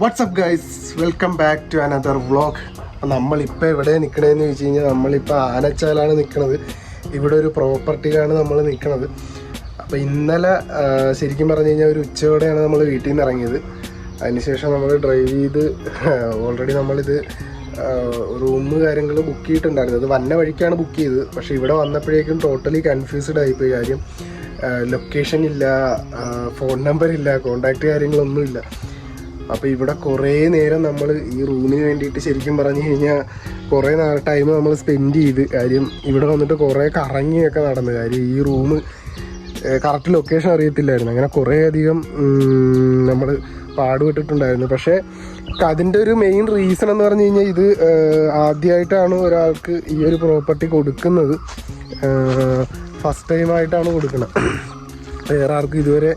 What's up guys welcome back to another vlog നമ്മളിപ്പോൾ എവിടെ നിൽക്കണേന്ന് ചോദിച്ചു കഴിഞ്ഞാൽ നമ്മളിപ്പോൾ ആനച്ചാലാണ് നിൽക്കുന്നത് ഇവിടെ ഒരു പ്രോപ്പർട്ടിയിലാണ് നമ്മൾ നിൽക്കുന്നത് അപ്പോൾ ഇന്നലെ ശരിക്കും പറഞ്ഞു കഴിഞ്ഞാൽ ഒരു ഉച്ചയോടെയാണ് നമ്മൾ വീട്ടിൽ നിന്ന് ഇറങ്ങിയത്. അതിനുശേഷം നമ്മൾ ഡ്രൈവ് ചെയ്ത് ഓൾറെഡി നമ്മളിത് റൂം കാര്യങ്ങൾ ബുക്ക് ചെയ്തിട്ടുണ്ടായിരുന്നു. അത് വന്ന വഴിക്കാണ് ബുക്ക് ചെയ്തത്. പക്ഷേ ഇവിടെ വന്നപ്പോഴേക്കും ടോട്ടലി കൺഫ്യൂസ്ഡ് ആയിപ്പോയി കാര്യം. ലൊക്കേഷൻ ഇല്ല ഫോൺ നമ്പർ ഇല്ല കോണ്ടാക്ട് കാര്യങ്ങളൊന്നുമില്ല. അപ്പോൾ ഇവിടെ കുറേ നേരം നമ്മൾ ഈ റൂമിന് വേണ്ടിയിട്ട് ശരിക്കും പറഞ്ഞു കഴിഞ്ഞാൽ കുറേ നാൾ ടൈം നമ്മൾ സ്പെൻഡ് ചെയ്ത് കാര്യം ഇവിടെ വന്നിട്ട് കുറേ കറങ്ങിയൊക്കെ നടന്നു കാര്യം ഈ റൂം കറക്റ്റ് ലൊക്കേഷൻ അറിയത്തില്ലായിരുന്നു. അങ്ങനെ കുറേ അധികം നമ്മൾ പാടുപെട്ടിട്ടുണ്ടായിരുന്നു പക്ഷേ അതിന്റെ ഒരു മെയിൻ റീസൺ എന്ന് പറഞ്ഞു കഴിഞ്ഞാൽ ഇത് ആദ്യമായിട്ടാണ് ഒരാൾക്ക് ഈ ഒരു പ്രോപ്പർട്ടി കൊടുക്കുന്നത്. ഫസ്റ്റ് ടൈമായിട്ടാണ് കൊടുക്കുന്നത് വേറെ ആർക്കും ഇതുവരെ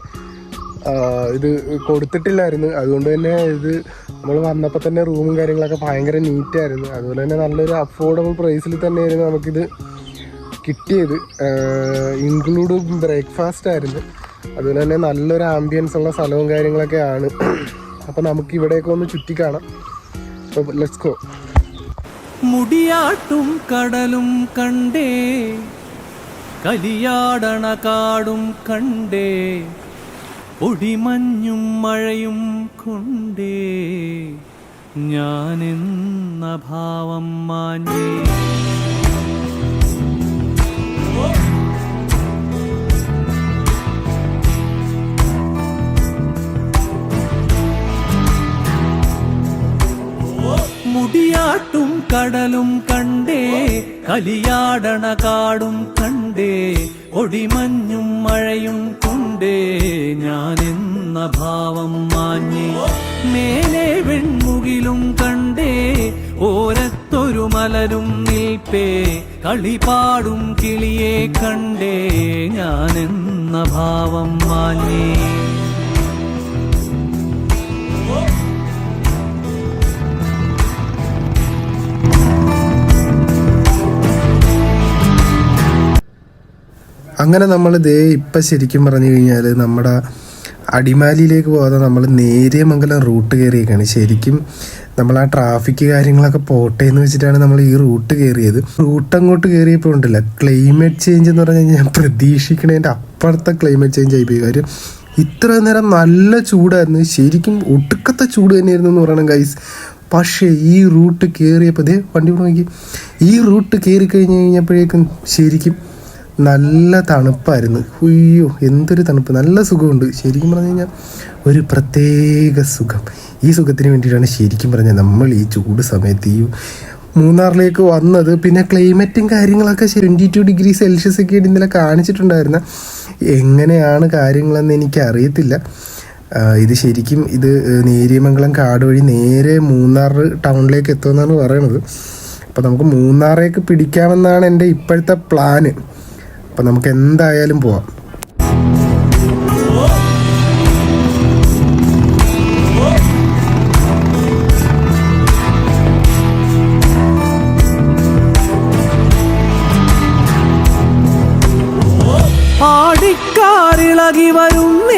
ഇത് കൊടുത്തിട്ടില്ലായിരുന്നു. അതുകൊണ്ട് തന്നെ ഇത് നമ്മൾ വന്നപ്പോൾ തന്നെ റൂമും കാര്യങ്ങളൊക്കെ ഭയങ്കര നീറ്റായിരുന്നു അതുപോലെ തന്നെ നല്ലൊരു അഫോർഡബിൾ പ്രൈസിൽ തന്നെയായിരുന്നു നമുക്കിത് കിട്ടിയത്. ഇൻക്ലൂഡ് ബ്രേക്ക്ഫാസ്റ്റ് ആയിരുന്നു. അതുപോലെ തന്നെ നല്ലൊരു ആംബിയൻസ് ഉള്ള സ്ഥലവും കാര്യങ്ങളൊക്കെ ആണ്. അപ്പോൾ നമുക്ക് ഇവിടെയൊക്കെ ഒന്ന് ചുറ്റിക്കാണാം അപ്പോൾ ലെറ്റ്സ് ഗോ മുടിയാട്ടും കടലും കണ്ടേ കലിയാടണ കാടും കണ്ടേ. പൊടിമഞ്ഞും മഴയും കൊണ്ടേ ഞാനെന്ന ഭാവം മാഞ്ഞേ. മുടിയാട്ടും കടലും കണ്ടേ കലിയാടണ കാടും കണ്ടേ ഒടിമഞ്ഞും മഴയും കൊണ്ടേ ഞാനെന്ന ഭാവം മാഞ്ഞി. മേലെ വെൺമുകിലും കണ്ടേ ഓരത്തൊരു മലരും നിൽപ്പേ. കളിപാടും കിളിയെ കണ്ടേ ഞാനെന്ന ഭാവം മാഞ്ഞേ. അങ്ങനെ നമ്മൾ ദേ ഇപ്പം ശരിക്കും പറഞ്ഞു കഴിഞ്ഞാൽ നമ്മുടെ അടിമാലിയിലേക്ക് പോകാതെ നമ്മൾ നേര്യമംഗലം റൂട്ട് കയറിയേക്കാണ് ശരിക്കും നമ്മൾ ആ ട്രാഫിക് കാര്യങ്ങളൊക്കെ പോട്ടെ എന്ന് വെച്ചിട്ടാണ് നമ്മൾ ഈ റൂട്ട് കയറിയത് റൂട്ട് അങ്ങോട്ട് കയറിയപ്പോൾ ഉണ്ടല്ല ക്ലൈമറ്റ് ചേഞ്ച് എന്ന് പറഞ്ഞു കഴിഞ്ഞാൽ പ്രതീക്ഷിക്കണതിന്റെ അപ്പുറത്തെ ക്ലൈമറ്റ് ചേഞ്ച് ആയി പോയി. കാര്യം ഇത്ര നേരം നല്ല ചൂടായിരുന്നു. ശരിക്കും ഒടുക്കത്തെ ചൂട് തന്നെയായിരുന്നു എന്ന് പറയണം ഗൈസ് പക്ഷേ ഈ റൂട്ട് കയറിയപ്പോൾ ദേ വണ്ടി നോക്കി. ഈ റൂട്ട് കയറി കഴിഞ്ഞ് കഴിഞ്ഞപ്പോഴേക്കും ശരിക്കും നല്ല തണുപ്പായിരുന്നു. ഉയ്യോ എന്തൊരു തണുപ്പ്. നല്ല സുഖമുണ്ട്. ശരിക്കും പറഞ്ഞു കഴിഞ്ഞാൽ ഒരു പ്രത്യേക സുഖം. ഈ സുഖത്തിന് വേണ്ടിയിട്ടാണ് ശരിക്കും പറഞ്ഞാൽ നമ്മൾ ഈ ചൂട് സമയത്ത് ഈ മൂന്നാറിലേക്ക് വന്നത്. പിന്നെ ക്ലൈമറ്റും കാര്യങ്ങളൊക്കെ ട്വന്റി ടു ഡിഗ്രി സെൽഷ്യസ് ഒക്കെ ഇന്നലെ കാണിച്ചിട്ടുണ്ടായിരുന്ന എങ്ങനെയാണ് കാര്യങ്ങളെന്ന് എനിക്ക് അറിയത്തില്ല ഇത് ശരിക്കും ഇത് നേരിയമംഗലം കാട് വഴി നേരെ മൂന്നാർ ടൗണിലേക്ക് എത്തുമെന്നാണ് പറയണത് അപ്പോൾ നമുക്ക് മൂന്നാറേക്ക് പിടിക്കാമെന്നാണ് എന്റെ ഇപ്പോഴത്തെ പ്ലാന്. അപ്പം നമുക്ക് എന്തായാലും പോവാം. ആടിക്കാറിളകി വരുന്നേ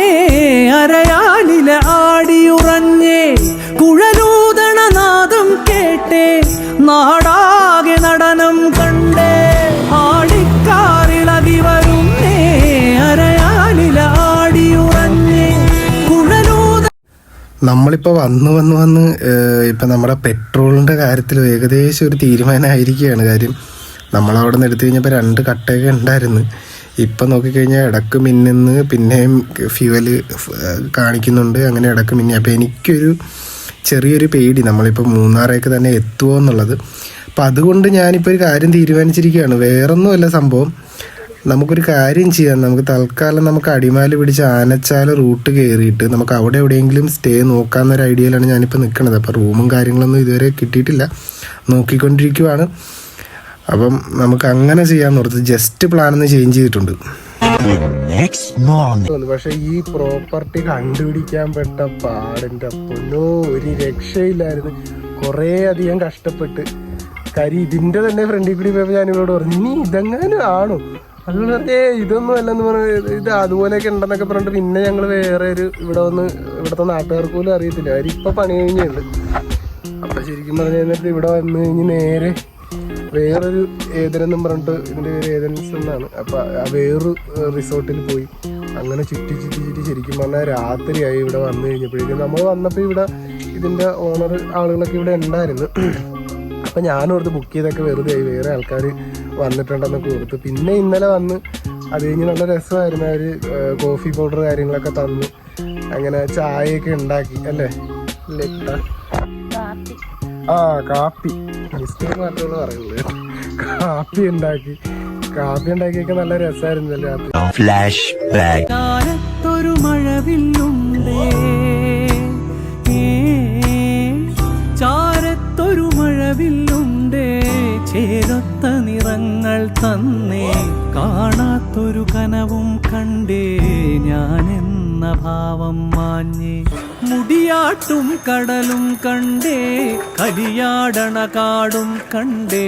നമ്മളിപ്പോൾ വന്ന് വന്ന് വന്ന് ഇപ്പം നമ്മുടെ പെട്രോളിന്റെ കാര്യത്തിൽ ഏകദേശം ഒരു തീരുമാനമായിരിക്കുകയാണ് കാര്യം. നമ്മളവിടെ നിന്ന് എടുത്തു കഴിഞ്ഞപ്പോൾ രണ്ട് കട്ടയൊക്കെ ഉണ്ടായിരുന്നു. ഇപ്പം നോക്കിക്കഴിഞ്ഞാൽ ഇടയ്ക്ക് മിന്നുന്ന് പിന്നെയും ഫ്യൂവൽ കാണിക്കുന്നുണ്ട് അങ്ങനെ ഇടയ്ക്ക് മിന്നി. അപ്പോൾ എനിക്കൊരു ചെറിയൊരു പേടി നമ്മളിപ്പോൾ മൂന്നാറേക്ക് തന്നെ എത്തുമോ എന്നുള്ളത് അപ്പം അതുകൊണ്ട് ഞാനിപ്പോൾ ഒരു കാര്യം തീരുമാനിച്ചിരിക്കുകയാണ് വേറൊന്നുമല്ല സംഭവം. നമുക്കൊരു കാര്യം ചെയ്യാം. നമുക്ക് തൽക്കാലം നമുക്ക് അടിമാലി പിടിച്ച് ആനച്ചാൽ റൂട്ട് കയറിയിട്ട് നമുക്ക് അവിടെ എവിടെയെങ്കിലും സ്റ്റേ നോക്കാമെന്നൊരു ഐഡിയയിലാണ് ഞാനിപ്പോൾ നിൽക്കുന്നത് അപ്പോൾ റൂമും കാര്യങ്ങളൊന്നും ഇതുവരെ കിട്ടിയിട്ടില്ല. നോക്കിക്കൊണ്ടിരിക്കുവാണ്. അപ്പം നമുക്ക് അങ്ങനെ ചെയ്യാമെന്ന് ഓർത്ത് ജസ്റ്റ് പ്ലാൻ ഒന്ന് ചേഞ്ച് ചെയ്തിട്ടുണ്ട്. പക്ഷെ ഈ പ്രോപ്പർട്ടി കണ്ടുപിടിക്കാൻ പെട്ട പാടിന്റെ പൊന്നോ ഒരു രക്ഷയില്ലായിരുന്നു. കുറേ അധികം കഷ്ടപ്പെട്ട്. കാര്യം ഇതിന്റെ തന്നെ ഫ്രണ്ടിൽ കൂടി പോയപ്പോൾ ഞാൻ ഇവരോട് പറഞ്ഞു നീ ഇതെങ്ങാനും ആണോ? പറഞ്ഞേ ഇതൊന്നും അല്ലെന്ന് പറഞ്ഞത് ഇത് അതുപോലെയൊക്കെ ഉണ്ടെന്നൊക്കെ പറഞ്ഞിട്ട് പിന്നെ ഞങ്ങൾ വേറെ ഒരു ഇവിടെ വന്ന് ഇവിടുത്തെ നാട്ടുകാർക്ക് പോലും അറിയത്തില്ല. അവരിപ്പൊ പണി കഴിഞ്ഞുണ്ട് അപ്പൊ ശരിക്കും പറഞ്ഞു കഴിഞ്ഞിട്ട് ഇവിടെ വന്നു കഴിഞ്ഞ് നേരെ വേറൊരു ഏതനെന്നും പറഞ്ഞിട്ട് ഇതിന്റെ പേര് ഏതൻസ് എന്നാണ്. അപ്പൊ ആ വേറൊരു റിസോർട്ടിൽ പോയി അങ്ങനെ ചുറ്റി ചുറ്റി ചുറ്റി ശരിക്കും പറഞ്ഞാൽ രാത്രിയായി ഇവിടെ വന്നു കഴിഞ്ഞപ്പോഴേക്കും. നമ്മൾ വന്നപ്പോൾ ഇവിടെ ഇതിന്റെ ഓണർ ആളുകളൊക്കെ ഇവിടെ ഉണ്ടായിരുന്നു. അപ്പൊ ഞാനോർത്ത് ബുക്ക് ചെയ്തൊക്കെ വെറുതെ ആയി വേറെ ആൾക്കാർ വന്നിട്ടുണ്ടെന്നൊക്കെ കൊടുത്തു പിന്നെ ഇന്നലെ വന്ന് അത് കഴിഞ്ഞ് നല്ല രസമായിരുന്നു. അവർ കോഫി പൗഡർ കാര്യങ്ങളൊക്കെ തന്നു. അങ്ങനെ ചായയൊക്കെ ഉണ്ടാക്കി അല്ലേ? ആ കാപ്പി. മിസ്റ്റേക്ക് മാത്രമേ പറയുള്ളൂ കാപ്പി ഉണ്ടാക്കി. കാപ്പി ഉണ്ടാക്കിയൊക്കെ നല്ല രസമായിരുന്നല്ലേ രാത്രി. Flashback. കാലത്തൊരു മഴവില്ലുണ്ടേ. തന്നേ കാണാത്തൊരു കനവും കണ്ടേ എന്ന ഭാവം മാഞ്ഞേ. മുടിയാട്ടും കടലും കണ്ടേ കലിയാടണ കാടും കണ്ടേ.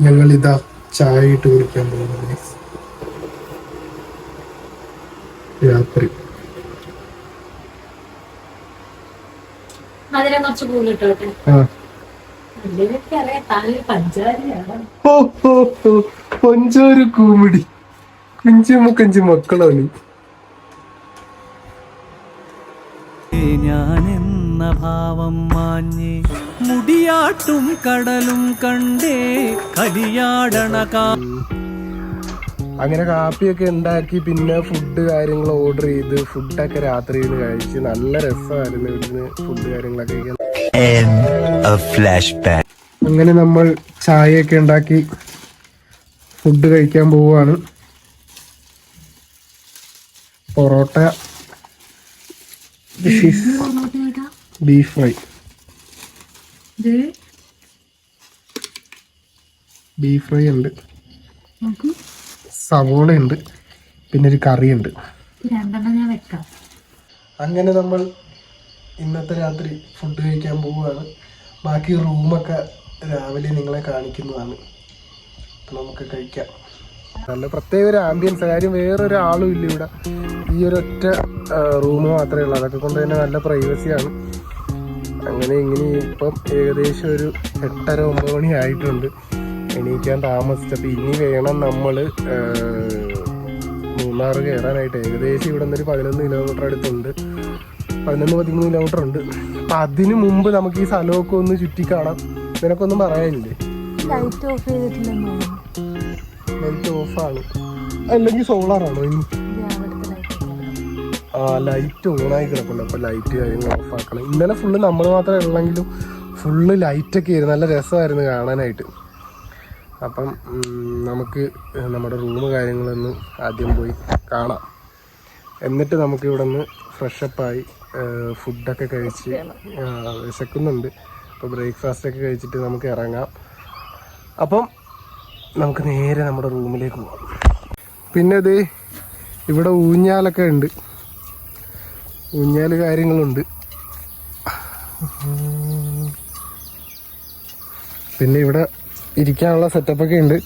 ഞങ്ങൾ ഇതാ ചായ ഇട്ട് കുടിക്കാൻ പോകുന്നത്. രാത്രി. മധുരം കുറച്ച് കൂടുതലിട്ടോട്ടെ ആ. കൊഞ്ചൊരു കൂമിടി കുഞ്ചു മുക്കഞ്ചു മക്കളാണ്. ഞാനെന്ന ഭാവം മാഞ്ഞ് മുടിയാട്ടും കടലും കണ്ടേ കലിയാടണ കാ അങ്ങനെ കാപ്പിയൊക്കെ ഉണ്ടാക്കി പിന്നെ ഫുഡ് കാര്യങ്ങൾ ഓർഡർ ചെയ്ത് ഫുഡൊക്കെ രാത്രിയിൽ കഴിച്ച് നല്ല രസമായിരുന്നു ഇവിടുന്ന് ഫുഡ് കാര്യങ്ങളൊക്കെ അങ്ങനെ നമ്മൾ ചായയൊക്കെ ഉണ്ടാക്കി ഫുഡ് കഴിക്കാൻ പോവുകയാണ്. Parotta beef fry beef fry ഉണ്ട്. സവോള ഉണ്ട്. പിന്നെ ഒരു കറിയുണ്ട്. രണ്ടെണ്ണം ഞാൻ വെക്കാം. അങ്ങനെ നമ്മൾ ഇന്നത്തെ രാത്രി ഫുഡ് കഴിക്കാൻ പോവുകയാണ്. ബാക്കി റൂമൊക്കെ രാവിലെ നിങ്ങളെ കാണിക്കുന്നതാണ്. നമുക്ക് കഴിക്കാം. നല്ല പ്രത്യേക ഒരു ആംബിയൻസ് കാര്യം വേറൊരാളും ഇല്ല ഇവിടെ. ഈ ഒരു ഒറ്റ റൂം മാത്രമേ ഉള്ളൂ. അതൊക്കെ കൊണ്ട് തന്നെ നല്ല പ്രൈവസിയാണ് അങ്ങനെ ഇങ്ങനെ ഇപ്പം ഏകദേശം ഒരു എട്ടര ഒമ്പത് മണി ആയിട്ടുണ്ട്. എണീക്കാൻ താമസിച്ചപ്പോൾ ഇനി വേണം നമ്മൾ മൂന്നാർ കയറാനായിട്ട് ഏകദേശം ഇവിടെ നിന്നൊരു പതിനൊന്ന് കിലോമീറ്റർ അടുത്തുണ്ട്. പതിനൊന്ന് പതിമൂന്ന് കിലോമീറ്റർ ഉണ്ട്. അപ്പം അതിന് മുമ്പ് നമുക്ക് ഈ സ്ഥലമൊക്കെ ഒന്ന് ചുറ്റി കാണാം നിനക്കൊന്നും പറയാനില്ലേ ലൈറ്റ് ഓഫ് ലൈറ്റ് ഓഫാണ് അല്ലെങ്കിൽ സോളാറാണോ ഇനി? ആ ലൈറ്റ് ഓണായി കിടക്കുന്നുണ്ട് അപ്പോൾ ലൈറ്റ് കാര്യങ്ങൾ ഓഫ് ആക്കണം. ഇന്നലെ ഫുള്ള് നമ്മൾ മാത്രമേ ഉള്ളെങ്കിലും ഫുള്ള് ലൈറ്റൊക്കെ ആയിരുന്നു. നല്ല രസമായിരുന്നു കാണാനായിട്ട്. അപ്പം നമുക്ക് നമ്മുടെ റൂം കാര്യങ്ങളൊന്ന് ആദ്യം പോയി കാണാം. എന്നിട്ട് നമുക്ക് ഇവിടെ നിന്ന് ഫ്രഷപ്പായി ഫുഡൊക്കെ കഴിച്ച് വിശക്കുന്നുണ്ട്. അപ്പോൾ ബ്രേക്ക്ഫാസ്റ്റ് ഒക്കെ കഴിച്ചിട്ട് നമുക്ക് ഇറങ്ങാം. അപ്പം നമുക്ക് നേരെ നമ്മുടെ റൂമിലേക്ക് പോകാം പിന്നെ ഇത് ഇവിടെ ഊഞ്ഞാലൊക്കെ ഉണ്ട്. ഊഞ്ഞാൽ കാര്യങ്ങളുണ്ട്. പിന്നെ ഇവിടെ ഇരിക്കാനുള്ള സെറ്റപ്പൊക്കെ ഉണ്ട്.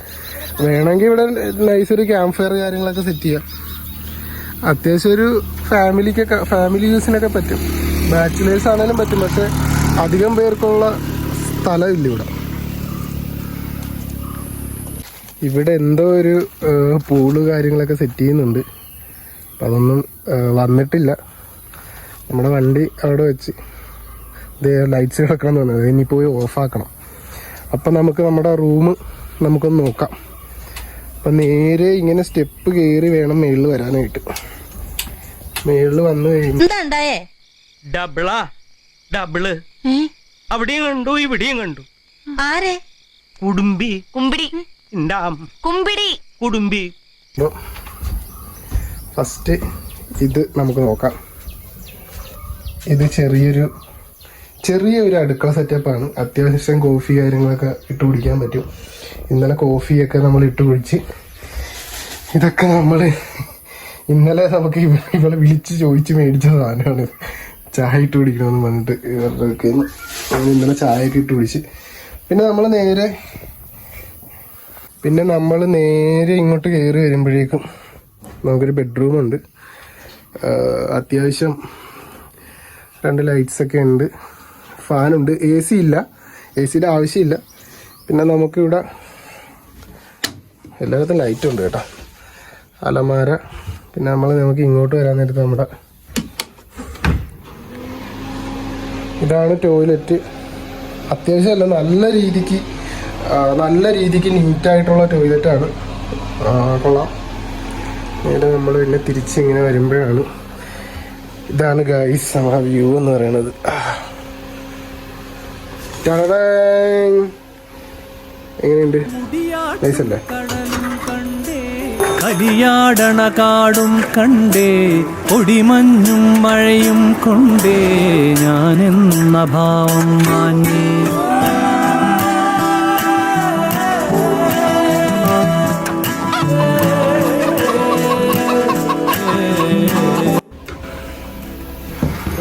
വേണമെങ്കിൽ ഇവിടെ നൈസ് ഒരു ക്യാമ്പ് ഫയർ കാര്യങ്ങളൊക്കെ സെറ്റ് ചെയ്യാം. അത്യാവശ്യം ഒരു ഫാമിലിക്കൊക്കെ ഫാമിലി യൂസിനൊക്കെ പറ്റും. ബാച്ചിലേഴ്സ് ആണെങ്കിലും പറ്റും പക്ഷെ അധികം പേർക്കുള്ള സ്ഥലമില്ല ഇവിടെ. ഇവിടെ എന്തോ ഒരു പൂൾ കാര്യങ്ങളൊക്കെ സെറ്റ് ചെയ്യുന്നുണ്ട്. അപ്പം അതൊന്നും വന്നിട്ടില്ല. നമ്മുടെ വണ്ടി അവിടെ വെച്ച്. ഇത് ലൈറ്റ്സ് കിടക്കണം എന്ന് പറഞ്ഞത് ഇനി പോയി ഓഫാക്കണം അപ്പം നമുക്ക് നമ്മുടെ റൂം നമുക്കൊന്ന് നോക്കാം. അപ്പം നേരെ ഇങ്ങനെ സ്റ്റെപ്പ് കയറി വേണം മേളിൽ വരാനായിട്ട്. മേളിൽ വന്നു കഴിഞ്ഞു അവിടെയും കണ്ടു ഇവിടെയും കണ്ടു. ആരെ? കുടുംബി. കുമ്പിടി. ഇണ്ടാം. കുമ്പിടി. കുടുംബി. ഫസ്റ്റ് ഇത് നമുക്ക് നോക്കാം. ഇത് ചെറിയൊരു ചെറിയ ഒരു അടുക്കള ആണ്. അത്യാവശ്യം കോഫി കാര്യങ്ങളൊക്കെ ഇട്ട് കുടിക്കാൻ പറ്റും. ഇന്നലെ കോഫിയൊക്കെ നമ്മൾ ഇട്ട് കുടിച്ച്. ഇതൊക്കെ നമ്മൾ ഇന്നലെ നമുക്ക് ഇവ- ഇവളെ വിളിച്ച് ചോദിച്ച് മേടിച്ച സാധനമാണ്. ചായ ഇട്ട് കുടിക്കണമെന്ന് പറഞ്ഞിട്ട് ഇവർക്ക് ഇന്നലെ ചായയൊക്കെ ഇട്ട് കുടിച്ച്. പിന്നെ നമ്മൾ നേരെ പിന്നെ നമ്മൾ നേരെ ഇങ്ങോട്ട് കയറി വരുമ്പോഴേക്കും നമുക്കൊരു ബെഡ്റൂം ഉണ്ട്. അത്യാവശ്യം രണ്ട് ലൈറ്റ്സൊക്കെ ഉണ്ട്. ഫാനുണ്ട്. എ സി ഇല്ല. എ സിയുടെ ആവശ്യമില്ല. പിന്നെ നമുക്കിവിടെ എല്ലായിടത്തും ലൈറ്റ് ഉണ്ട് കേട്ടോ. അലമാര. പിന്നെ നമ്മൾ നമുക്ക് ഇങ്ങോട്ട് വരാൻ നേരത്ത് നമ്മുടെ ഇതാണ് ടോയ്ലറ്റ്. അത്യാവശ്യം അല്ല നല്ല രീതിക്ക് നല്ല രീതിക്ക് നീറ്റായിട്ടുള്ള ടോയ്ലറ്റാണ്. കൊള്ളാം. നേരെ നമ്മൾ പിന്നെ തിരിച്ച് ഇങ്ങനെ വരുമ്പോഴാണ്. ഇതാണ് ഗൈസ് നമ്മുടെ വ്യൂ എന്ന് പറയുന്നത്. എങ്ങനെയുണ്ട്? കളിയാടണ കാടും കണ്ടേ. പൊടിമഞ്ഞും മഴയും കൊണ്ടേ. ഞാനെന്ന ഭാവം മാഞ്ഞേ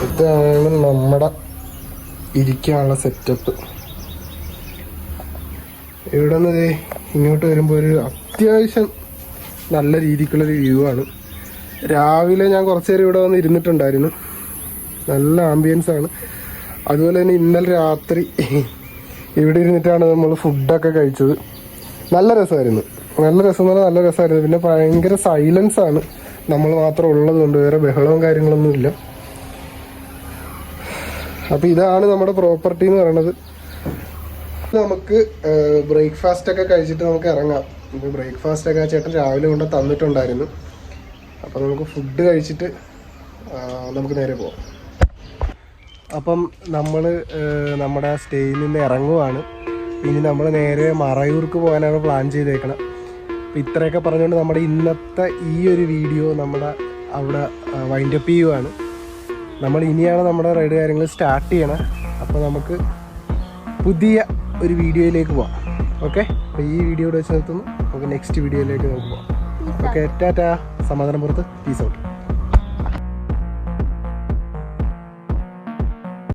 ഇതാണ് നമ്മുടെ ഇരിക്കാനുള്ള സെറ്റപ്പ് ഇവിടെ നിന്ന് ഇങ്ങോട്ട് വരുമ്പോൾ ഒരു അത്യാവശ്യം നല്ല രീതിക്കുള്ളൊരു വ്യൂ ആണ്. രാവിലെ ഞാൻ കുറച്ച് നേരം ഇവിടെ വന്ന് ഇരുന്നിട്ടുണ്ടായിരുന്നു. നല്ല ആംബിയൻസ് ആണ്. അതുപോലെ തന്നെ ഇന്നലെ രാത്രി ഇവിടെ ഇരുന്നിട്ടാണ് നമ്മൾ ഫുഡൊക്കെ കഴിച്ചത്. നല്ല രസമായിരുന്നു. നല്ല രസം എന്ന് പറഞ്ഞാൽ നല്ല രസമായിരുന്നു. പിന്നെ ഭയങ്കര സൈലൻസ് ആണ്. നമ്മൾ മാത്രം ഉള്ളത് കൊണ്ട് വേറെ ബഹളവും കാര്യങ്ങളൊന്നും ഇല്ല. അപ്പൊ ഇതാണ് നമ്മുടെ പ്രോപ്പർട്ടി എന്ന് പറയണത്. നമുക്ക് ബ്രേക്ക്ഫാസ്റ്റ് ഒക്കെ കഴിച്ചിട്ട് നമുക്ക് ഇറങ്ങാം. ബ്രേക്ക്ഫാസ്റ്റ് ഒക്കെ ചേട്ടൻ രാവിലെ കൊണ്ട് തന്നിട്ടുണ്ടായിരുന്നു. അപ്പം നമുക്ക് ഫുഡ് കഴിച്ചിട്ട് നമുക്ക് നേരെ പോവാം. അപ്പം നമ്മൾ നമ്മുടെ സ്റ്റേയിൽ നിന്ന് ഇറങ്ങുവാണ്. ഇനി നമ്മൾ നേരെ മറയൂർക്ക് പോകാനാണ് പ്ലാൻ ചെയ്തേക്കണം അപ്പം ഇത്രയൊക്കെ പറഞ്ഞുകൊണ്ട് നമ്മുടെ ഇന്നത്തെ ഈ ഒരു വീഡിയോ നമ്മുടെ അവിടെ വൈൻഡപ്പ് ചെയ്യുവാണ്. നമ്മൾ ഇനിയാണ് നമ്മുടെ റൈഡ് കാര്യങ്ങൾ സ്റ്റാർട്ട് ചെയ്യണം. അപ്പോൾ നമുക്ക് പുതിയ ഒരു വീഡിയോയിലേക്ക് പോവാം. ഓക്കെ? അപ്പോൾ ഈ വീഡിയോയുടെ വെച്ച് നിർത്തുന്നു. നമുക്ക് നെക്സ്റ്റ് വീഡിയോയിലേക്ക് നമുക്ക് പോവാം. Okay tata. സമാധാനം പുറത്ത്. Peace out